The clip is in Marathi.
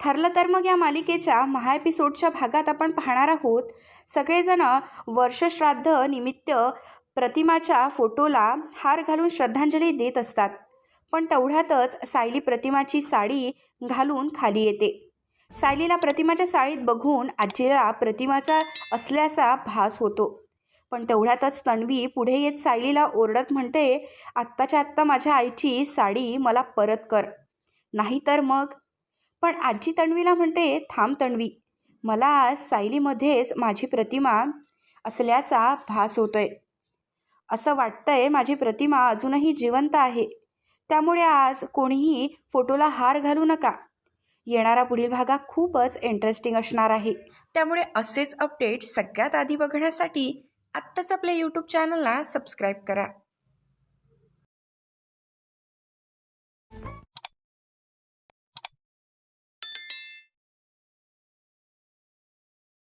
ठरलं तर मग या मालिकेच्या महा एपिसोडच्या भागात आपण पाहणार आहोत. सगळेजण वर्षश्राद्ध निमित्त प्रतिमाच्या फोटोला हार घालून श्रद्धांजली देत असतात. पण तेवढ्यातच सायली प्रतिमाची साडी घालून खाली येते. सायलीला प्रतिमाच्या साडीत बघून आजीला प्रतिमाचा असल्याचा भास होतो. पण तेवढ्यातच तन्वी पुढे येत सायलीला ओरडत म्हणते आत्ताच्या आत्ता माझ्या आईची साडी मला परत कर. नाहीतर मग पण आजी तन्वीला म्हणते थांब तन्वी मला आज सायलीमध्येच माझी प्रतिमा असल्याचा भास होतोय. असं वाटतंय माझी प्रतिमा अजूनही जिवंत आहे. त्यामुळे आज कोणीही फोटोला हार घालू नका. येणारा पुढील भागा खूपच इंटरेस्टिंग असणार आहे. त्यामुळे असेच अपडेट सगळ्यात आधी बघण्यासाठी आत्ताच आपल्या यूट्यूब चॅनलला सबस्क्राईब करा.